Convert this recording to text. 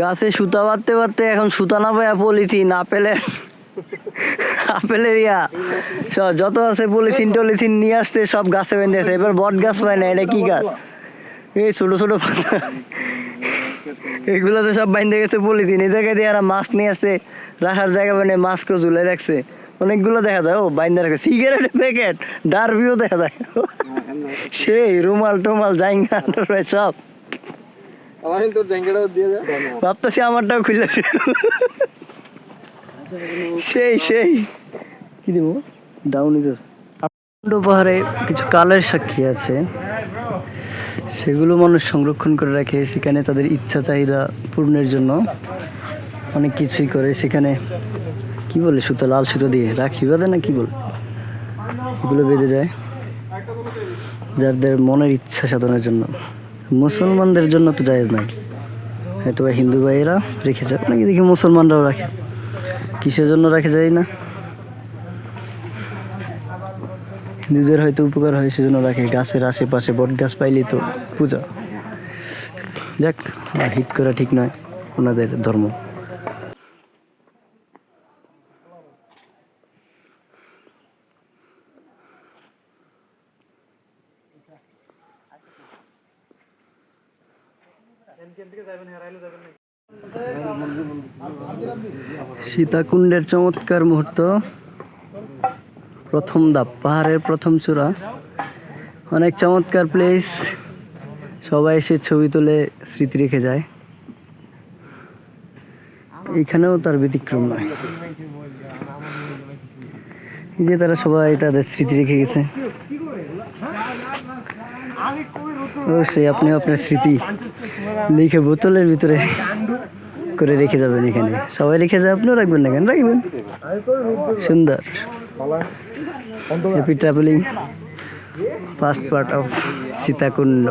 গাছে সুতা বাঁধতে বাঁধতে এখন সুতা না পাইয়া পলিথিন, আপেলে আপেলের ইয়া যত আছে পলিথিন টলিথিন নিয়ে আসতে সব গাছে বেঁধে আছে। এবার বট গাছ পায় না, এটা কি গাছ? এই ছোট ছোট পাতা। এগুলোতে সব বাইন্ধে গেছে পলিথিন। এই জায়গায় দিয়ে মাছ নিয়ে আসছে। রাখার জায়গা মানে মাছকে ঝুলে রাখছে। অনেকগুলো দেখা যায়। ও, বাইন্ধে রাখছে সিগারেটের প্যাকেট ডারবিও দেখা যায়। সেই রুমাল টুমাল জাইঙ্গা সব। আমার তোর জ্যাঙ্কেটাও দিয়ে যা ভাবতেছি আমারটাও সেই সেই। কি দিব? ডাউনি তো পাহাড়ে কিছু কালের সাক্ষী আছে। সেগুলো মানুষ সংরক্ষণ করে রাখে। সেখানে তাদের ইচ্ছা চাহিদা পূর্ণের জন্য অনেক কিছুই করে। সেখানে কি বলে সুতো লাল সুতো দিয়ে রাখি বাঁধে না কি বলে? এগুলো বেঁধে যায়। যাদের মনের ইচ্ছা সাধনের জন্য। মুসলমানদের জন্য তো জায়েজ নাই। হয়তো বা হিন্দু ভাইয়েরা রেখে যায় নাকি দেখি মুসলমানরাও রাখে। কিসের জন্য রাখে যায় না। হিন্দুদের হয়তো উপকার হয়, সেজন্য রাখে। গাছের আশেপাশে বট গাছ পাইলেই তো পূজা। যাক, আর হিট করা ঠিক নয় ওনাদের ধর্ম। সীতাকুণ্ডের চমৎকার মুহূর্ত। প্রথম ধাপ, পাহাড়ের প্রথম চূড়া। অনেক চমৎকার প্লেস সবাই এসে ছবি তুলে স্মৃতি রেখে যায়। এখানেও তার ব্যতিক্রম নয়। যে তারা সবাই তাদের স্মৃতি রেখে গেছে। অবশ্যই আপনি আপনার স্মৃতি লিখে বোতলের ভিতরে করে রেখে যাবেন এখানে। সবাই রেখে যায় আপনিও রাখবেন না কেন? রাখবেন। সুন্দর। Happy travelling first part of Sitakunda